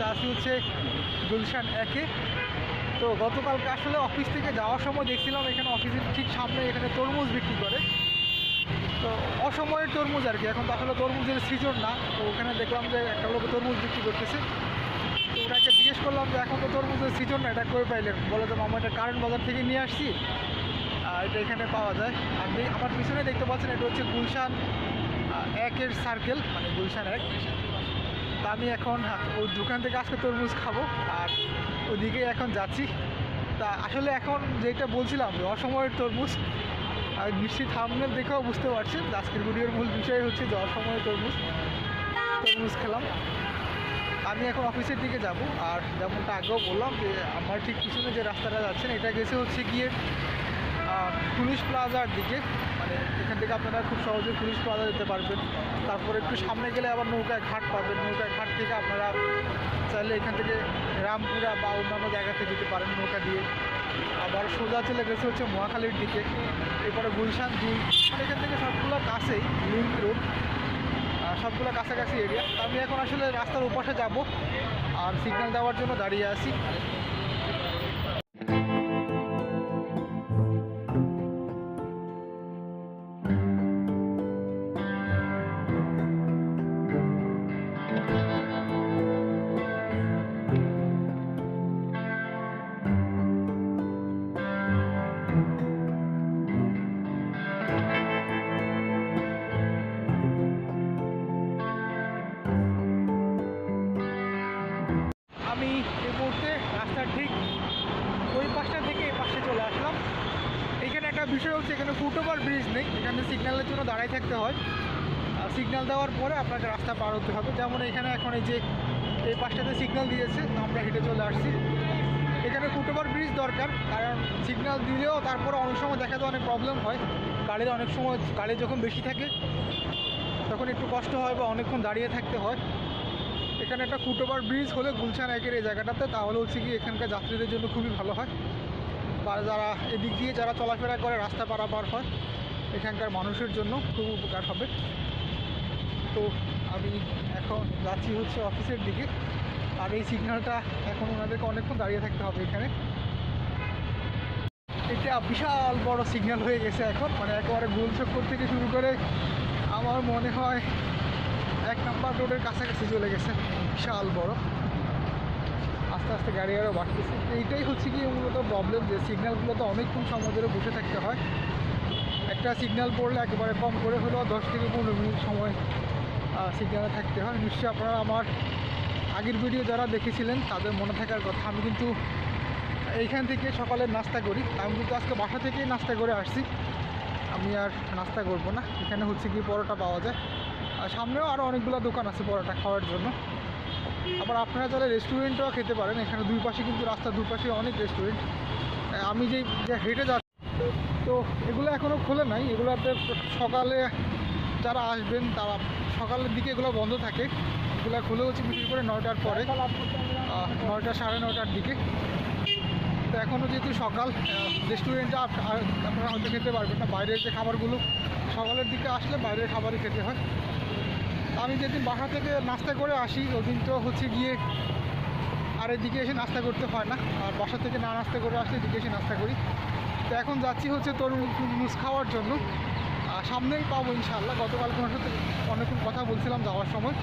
মুহূর্তে আসি হচ্ছে গুলশান একে। তো গতকালকে আসলে অফিস থেকে যাওয়ার সময় দেখছিলাম এখানে অফিসের ঠিক সামনে এখানে তরমুজ বিক্রি করে। তো অসময়ের তরমুজ আর কি, এখন তো আসলে তরমুজের সিজন না। তো ওখানে দেখলাম যে একটা লোক তরমুজ বিক্রি করতেছে। তো ওনাকে জিজ্ঞেস করলাম যে, এখন তো তরমুজের সিজন না, এটা করে পাইলেন? বলে তো মামা, এটা কারেন্ট বাজার থেকে নিয়ে আসছি। আর এটা এখানে পাওয়া যায়। আর আমার পিছনে দেখতে পাচ্ছেন, এটা হচ্ছে গুলশান একের সার্কেল মানে গুলশান এক। তা আমি এখন ওই দোকান থেকে আজকে তরমুজ খাব, আর ওদিকে এখন যাচ্ছি। তা আসলে এখন যেটা বলছিলাম অসময়ের তরমুজ, আর নিশ্চিত থামনেল দেখেও বুঝতে পারছেন আজকের ভিডিওর মূল বিষয় হচ্ছে যে অসময়ের তরমুজ। তরমুজ খেলাম। আমি এখন অফিসের দিকে যাব, আর যেমনটা আগেও বললাম যে আমার ঠিক পিছনে যে রাস্তাটা যাচ্ছেন, এটা গেছে হচ্ছে গিয়ে পুলিশ প্লাজার দিকে। এখান থেকে আপনারা খুব সহজে পুলিশ প্লাজা যেতে পারবেন। তারপর একটু সামনে গেলে আবার নৌকায় ঘাট পাবেন। নৌকায় ঘাট থেকে আপনারা চাইলে এখান থেকে রামপুরা বা অন্যান্য জায়গাতে যেতে পারেন নৌকা দিয়ে। আবার সোজা চলে গেছে হচ্ছে মহাখালীর দিকে। এরপরে গুলশান দুই। মানে এখান থেকে সবগুলো কাছেই লিঙ্ক রোড সবগুলো কাছাকাছি এরিয়া আমি এখন আসলে রাস্তার ওপাশে যাব। আর সিগন্যাল দেওয়ার জন্য দাঁড়িয়ে আছি। বিষয় হচ্ছে এখানে ফুটওভার ব্রিজ নেই। এখানে সিগন্যালের জন্য দাঁড়ায় থাকতে হয়। আর সিগন্যাল দেওয়ার পরে আপনাকে রাস্তা পার হতে হবে। যেমন এখানে এখন এই যে এই পাশটাতে সিগন্যাল দিয়েছে, আমরা হেঁটে চলে আসছি। এখানে ফুটওভার ব্রিজ দরকার, কারণ সিগন্যাল দিলেও তারপরে অনেক সময় দেখা যায় অনেক প্রবলেম হয়। গাড়ির অনেক সময় গাড়ি যখন বেশি থাকে, তখন একটু কষ্ট হয় বা অনেকক্ষণ দাঁড়িয়ে থাকতে হয়। এখানে একটা ফুটওভার ব্রিজ হলে গুলশান একের এই জায়গাটাতে, তাহলে হচ্ছে কি এখানকার যাত্রীদের জন্য খুবই ভালো হয়। বা যারা এদিক দিয়ে যারা চলাফেরা করে, রাস্তা পারাপার হয়, এখানকার মানুষের জন্য খুব উপকার হবে। তো আমি এখন যাচ্ছি হচ্ছে অফিসের দিকে। আর এই সিগন্যালটা এখন ওনাদেরকে অনেকক্ষণ দাঁড়িয়ে থাকতে হবে এখানে। এটা বিশাল বড় সিগন্যাল হয়ে গেছে এখন। মানে একেবারে গোল চক্কর থেকে শুরু করে আমার মনে হয় এক নাম্বার রোডের কাছাকাছি চলে গেছে। বিশাল বড়। আস্তে আস্তে গাড়ি আরও বাড়তেছে। এইটাই হচ্ছে কি মূলত প্রবলেম যে সিগন্যালগুলোতে অনেকক্ষণ সময় ধরে বসে থাকতে হয়। একটা সিগন্যাল পড়লে একেবারে কম করে হলেও দশ থেকে পনেরো মিনিট সময় সিগন্যালে থাকতে হয়। নিশ্চয়ই আপনারা আমার আগের ভিডিও যারা দেখেছিলেন, তাদের মনে থাকার কথা। আমি কিন্তু এইখান থেকে সকালে নাস্তা করি। আমি কিন্তু আজকে বাসা থেকেই নাস্তা করে আসছি। আমি আর নাস্তা করব না। এখানে হচ্ছে কি পরোটা পাওয়া যায়। আর সামনেও আরও অনেকগুলো দোকান আছে পরোটা খাওয়ার জন্য। আবার আপনারা চাইলে রেস্টুরেন্টও খেতে পারেন, এখানে দুই পাশে কিন্তু রাস্তার দুই পাশে অনেক রেস্টুরেন্ট আমি যেই যে হেঁটে যাচ্ছি, তো এগুলো এখনও খোলে নাই। এগুলোতে সকালে যারা আসবেন, তারা সকালের দিকে এগুলো বন্ধ থাকে। এগুলো খুলে হচ্ছে বিশেষ করে নয়টার পরে নয়টা সাড়ে নয়টার দিকে। তো এখনও যেহেতু সকাল রেস্টুরেন্টে আপনারা হয়তো খেতে পারবেন না। বাইরের যে খাবারগুলো সকালের দিকে আসলে বাইরের খাবারই খেতে হয়। আমি যেদিন বাসা থেকে নাস্তা করে আসি, ওদিন তো হচ্ছে গিয়ে আর এদিকে এসে নাস্তা করতে হয় না। আর বাসা থেকে না নাস্তা করে আসলে এদিকে এসে নাস্তা করি। তো এখন যাচ্ছি হচ্ছে তরমুজ খাওয়ার জন্য। আর সামনেই পাবো ইনশাল্লাহ গতকাল তোমার সাথে অনেকক্ষণ কথা বলছিলাম যাওয়ার সময়।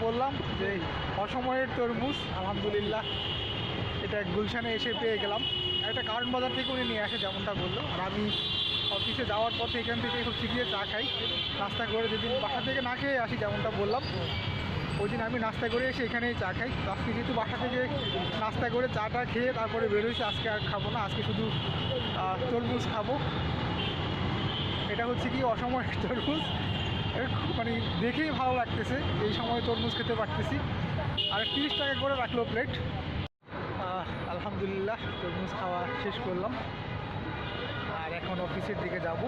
বললাম যে অসময়ের তরমুজ, আলহামদুলিল্লাহ। এটা গুলশানে এসে পেয়ে গেলাম। একটা কারণ বাজার থেকে উনি নিয়ে আসে, যেমনটা বলল। আর আমি অফিসে যাওয়ার পথে এখান থেকে হচ্ছে গিয়ে চা খাই। নাস্তা করে যেদিন বাসা থেকে না খেয়ে আসি, যেমনটা বললাম, ওই দিন আমি নাস্তা করে এসে এখানেই চা খাই। আজকে যেহেতু বাসা থেকে নাস্তা করে চাটা খেয়ে তারপরে বেরোইছি, আজকে আর খাব না। আজকে শুধু তরমুজ খাব। এটা হচ্ছে কি অসময় তরমুজ। খুব মানে দেখেই ভালো লাগতেছে। এই সময় তরমুজ খেতে পারতেছি। আর তিরিশ টাকা করে রাখল প্লেট আলহামদুলিল্লাহ, তরমুজ খাওয়া শেষ করলাম। আর এখন অফিসের দিকে যাব।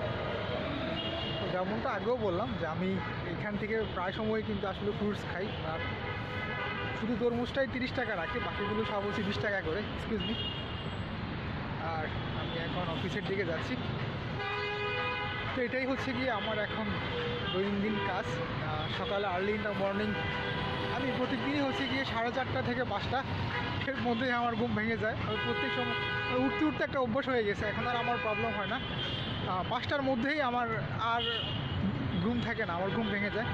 তো যেমনটা আগেও বললাম যে আমি এখান থেকে প্রায় সময় কিন্তু আসলে ফ্রুটস খাই। আর শুধু তরমুজটাই তিরিশ টাকা রাখে, বাকিগুলো সব হচ্ছে বিশ টাকা করে এক্সকিউজ মি আর আমি এখন অফিসের দিকে যাচ্ছি। তো এটাই হচ্ছে গিয়ে আমার এখন দৈনন্দিন কাজ। সকালে আর্লি ইন দ্য মর্নিং আমি প্রতিদিনই হচ্ছে গিয়ে সাড়ে চারটা থেকে পাঁচটা এর মধ্যেই আমার ঘুম ভেঙে যায়। আমি প্রত্যেক সময় উঠতে উঠতে একটা অভ্যাস হয়ে গেছে, এখন আর আমার প্রবলেম হয় না। পাঁচটার মধ্যেই আমার আর ঘুম থাকে না, আমার ঘুম ভেঙে যায়।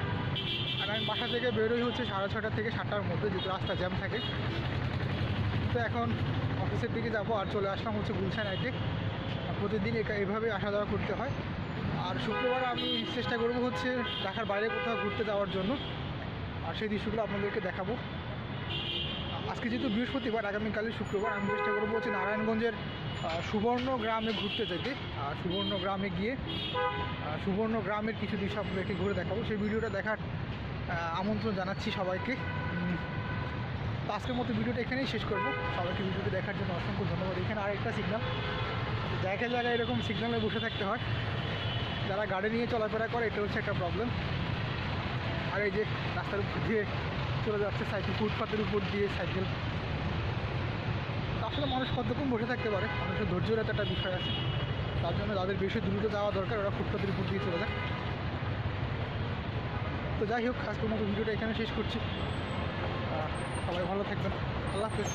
আর আমি বাসা থেকে বেরোই হচ্ছে সাড়ে ছটা থেকে সাতটার মধ্যে, যেহেতু রাস্তা জ্যাম থাকে। তো এখন অফিসের দিকে যাব আর চলে আসলাম হচ্ছে গুলশান আইটে প্রতিদিন এভাবে আসা যাওয়া করতে হয়। আর শুক্রবার আমি চেষ্টা করব হচ্ছে ঢাকার বাইরে কোথাও ঘুরতে যাওয়ার জন্য। আর সেই দৃশ্যগুলো আপনাদেরকে দেখাবো। আজকে যেহেতু বৃহস্পতিবার, আগামীকালই শুক্রবার, আমি চেষ্টা করব হচ্ছে নারায়ণগঞ্জের সুবর্ণ গ্রামে ঘুরতে যেতে আর সুবর্ণ গ্রামে গিয়ে সুবর্ণ গ্রামের কিছু দৃশ্য আপনাদেরকে ঘুরে দেখাবো। সেই ভিডিওটা দেখার আমন্ত্রণ জানাচ্ছি সবাইকে। আজকের মতো ভিডিওটা এখানেই শেষ করব। সবাইকে ভিডিওটি দেখার জন্য অসংখ্য ধন্যবাদ। এখানে আরেকটা সিগনাল জায়গায় জায়গায় এরকম সিগনালে বসে থাকতে হয়। যারা গাড়ি নিয়ে চলাফেরা করে, এটা হচ্ছে একটা প্রবলেম আর এই যে রাস্তার উপর দিয়ে চলে যাচ্ছে সাইকেল ফুটপাতের উপর দিয়ে সাইকেল আসলে মানুষ কতক্ষণ বসে থাকতে পারে? মানুষের ধৈর্যের একটা বিষয় আছে। তার জন্য যাদের বেশি দ্রুত যাওয়া দরকার, ওরা ফুটপাতের উপর দিয়ে চলে যায় তো যাই হোক, আজকের মতো ভিডিওটা এখানে শেষ করছি। সবাই ভালো থাকবেন। আল্লাহ হাফেজ।